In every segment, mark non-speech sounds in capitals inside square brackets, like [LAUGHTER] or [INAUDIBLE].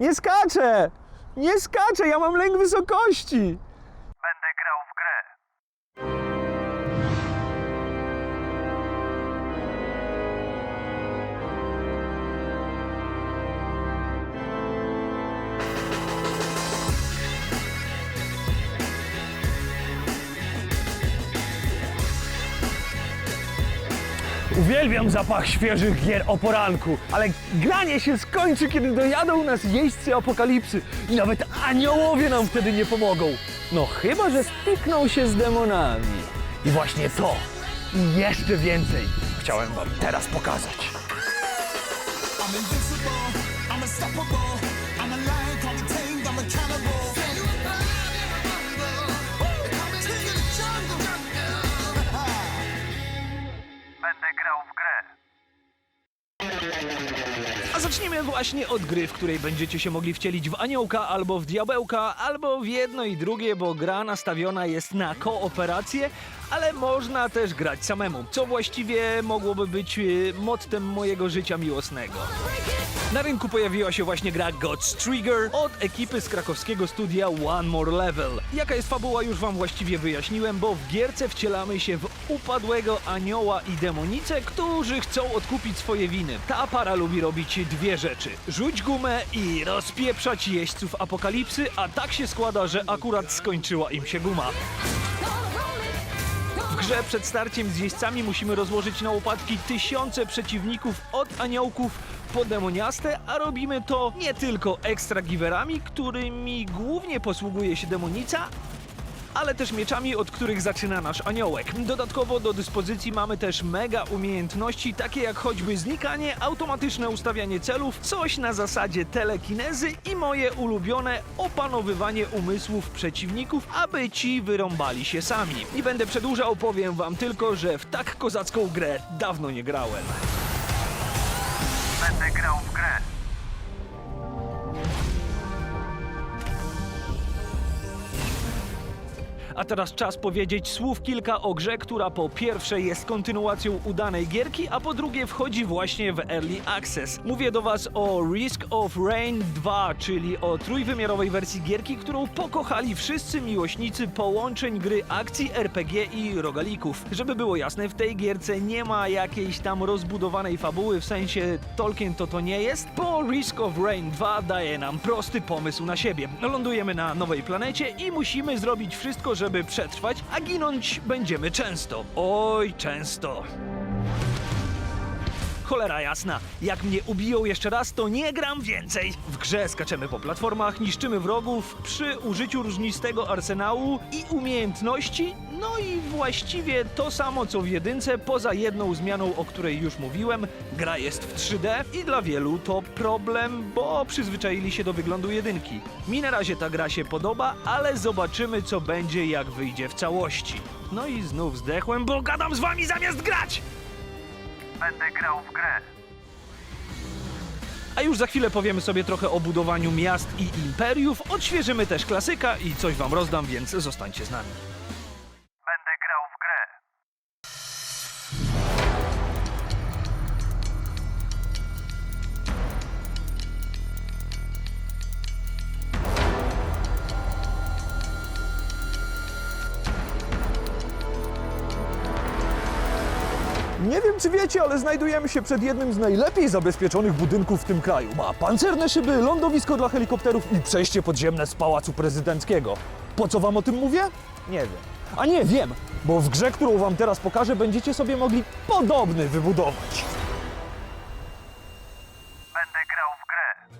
Nie skaczę! Nie skaczę, ja mam lęk wysokości! Uwielbiam zapach świeżych gier o poranku, ale granie się skończy, kiedy dojadą nas jeźdźcy apokalipsy i nawet aniołowie nam wtedy nie pomogą. No chyba, że stykną się z demonami. I właśnie to i jeszcze więcej chciałem wam teraz pokazać. I'm invincible, I'm unstoppable. A zacznijmy właśnie od gry, w której będziecie się mogli wcielić w aniołka albo w diabełka, albo w jedno i drugie, bo gra nastawiona jest na kooperację, ale można też grać samemu, co właściwie mogłoby być y, mottem mojego życia miłosnego. Na rynku pojawiła się właśnie gra God's Trigger od ekipy z krakowskiego studia One More Level. Jaka jest fabuła już wam właściwie wyjaśniłem, bo w gierce wcielamy się w upadłego anioła i demonicę, którzy chcą odkupić swoje winy. Ta para lubi robić dwie rzeczy. Rzuć gumę i rozpieprzać jeźdźców apokalipsy, a tak się składa, że akurat skończyła im się guma. W grze przed starciem z jeźdźcami musimy rozłożyć na łopatki tysiące przeciwników od aniołków po demoniaste, a robimy to nie tylko ekstra giwerami, którymi głównie posługuje się demonica, ale też mieczami, od których zaczyna nasz aniołek. Dodatkowo do dyspozycji mamy też mega umiejętności, takie jak choćby znikanie, automatyczne ustawianie celów, coś na zasadzie telekinezy i moje ulubione opanowywanie umysłów przeciwników, aby ci wyrąbali się sami. Nie będę przedłużał, powiem wam tylko, że w tak kozacką grę dawno nie grałem. Będę grał w grę. A teraz czas powiedzieć słów kilka o grze, która po pierwsze jest kontynuacją udanej gierki, a po drugie wchodzi właśnie w Early Access. Mówię do Was o Risk of Rain 2, czyli o trójwymiarowej wersji gierki, którą pokochali wszyscy miłośnicy połączeń gry akcji, RPG i rogalików. Żeby było jasne, w tej gierce nie ma jakiejś tam rozbudowanej fabuły, w sensie Tolkien to to nie jest, bo Risk of Rain 2 daje nam prosty pomysł na siebie. Lądujemy na nowej planecie i musimy zrobić wszystko, żeby przetrwać, a ginąć będziemy często. Oj, często. Cholera jasna, jak mnie ubiją jeszcze raz, to nie gram więcej. W grze skaczemy po platformach, niszczymy wrogów przy użyciu różnistego arsenału i umiejętności, no i właściwie to samo co w jedynce, poza jedną zmianą, o której już mówiłem. Gra jest w 3D i dla wielu to problem, bo przyzwyczaili się do wyglądu jedynki. Mi na razie ta gra się podoba, ale zobaczymy co będzie jak wyjdzie w całości. No i znów zdechłem, bo gadam z wami zamiast grać! Będę grał w grę. A już za chwilę powiemy sobie trochę o budowaniu miast i imperiów, odświeżymy też klasyka i coś wam rozdam, więc zostańcie z nami. Nie wiem, czy wiecie, ale znajdujemy się przed jednym z najlepiej zabezpieczonych budynków w tym kraju. Ma pancerne szyby, lądowisko dla helikopterów i przejście podziemne z Pałacu Prezydenckiego. Po co wam o tym mówię? Nie wiem. A nie, wiem, bo w grze, którą wam teraz pokażę, będziecie sobie mogli podobny wybudować. Będę grał w grę.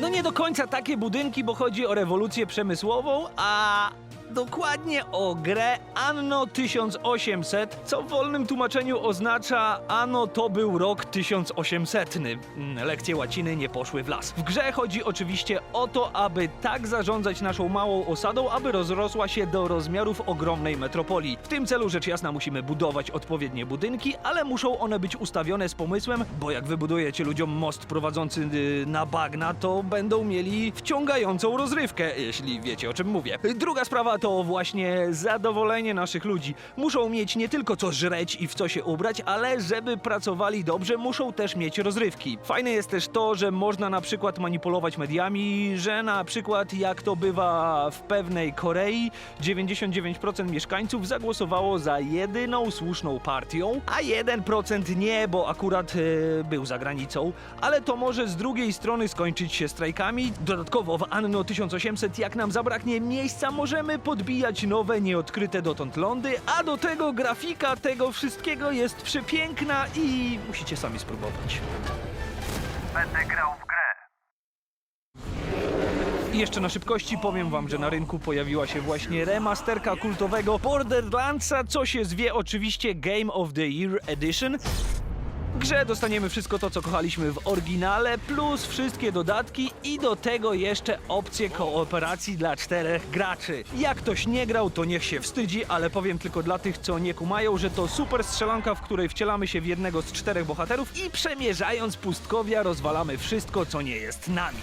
No nie do końca takie budynki, bo chodzi o rewolucję przemysłową, a dokładnie o grę Anno 1800, co w wolnym tłumaczeniu oznacza Anno to był rok 1800. Mm, Lekcje łaciny nie poszły w las. W grze chodzi oczywiście o to, aby tak zarządzać naszą małą osadą, aby rozrosła się do rozmiarów ogromnej metropolii. W tym celu rzecz jasna musimy budować odpowiednie budynki, ale muszą one być ustawione z pomysłem, bo jak wybudujecie ludziom most prowadzący y, na bagna, to będą mieli wciągającą rozrywkę, jeśli wiecie o czym mówię. Druga sprawa to właśnie zadowolenie naszych ludzi. Muszą mieć nie tylko co żreć i w co się ubrać, ale żeby pracowali dobrze, muszą też mieć rozrywki. Fajne jest też to, że można na przykład manipulować mediami, że na przykład jak to bywa w pewnej Korei, 99% mieszkańców zagłosowało za jedyną słuszną partią, a 1% nie, bo akurat e, był za granicą. Ale to może z drugiej strony skończyć się strajkami. Dodatkowo w Anno 1800, jak nam zabraknie miejsca, możemy podbijać nowe, nieodkryte dotąd lądy, a do tego grafika tego wszystkiego jest przepiękna i musicie sami spróbować. Będę grał w grę. I jeszcze na szybkości powiem wam, że na rynku pojawiła się właśnie remasterka kultowego Borderlandsa, co się zwie oczywiście Game of the Year Edition. W grze dostaniemy wszystko to, co kochaliśmy w oryginale, plus wszystkie dodatki i do tego jeszcze opcję kooperacji dla czterech graczy. Jak ktoś nie grał, to niech się wstydzi, ale powiem tylko dla tych, co nie kumają, że to super strzelanka, w której wcielamy się w jednego z czterech bohaterów i przemierzając pustkowia rozwalamy wszystko, co nie jest nami.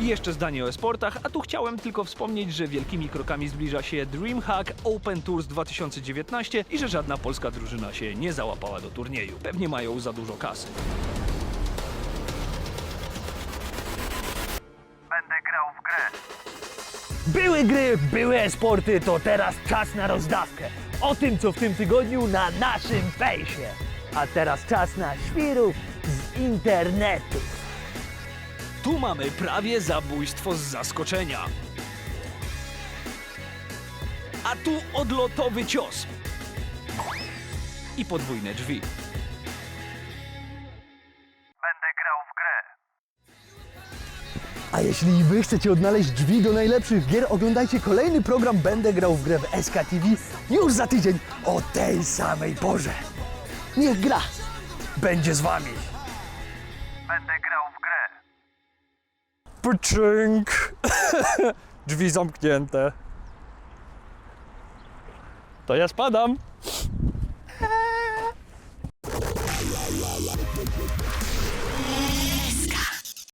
I jeszcze zdanie o esportach, a tu chciałem tylko wspomnieć, że wielkimi krokami zbliża się DreamHack Open Tours 2019 i że żadna polska drużyna się nie załapała do turnieju. Pewnie mają za dużo kasy. Będę grał w grę. Były gry, były esporty, to teraz czas na rozdawkę. O tym, co w tym tygodniu na naszym fejsie. A teraz czas na świrów z internetu. Tu mamy prawie zabójstwo z zaskoczenia. A tu odlotowy cios. I podwójne drzwi. Będę grał w grę. A jeśli wy chcecie odnaleźć drzwi do najlepszych gier, oglądajcie kolejny program Będę grał w grę w SKTV już za tydzień o tej samej porze. Niech gra będzie z wami. Pczynk! [LAUGHS] Drzwi zamknięte. To ja spadam.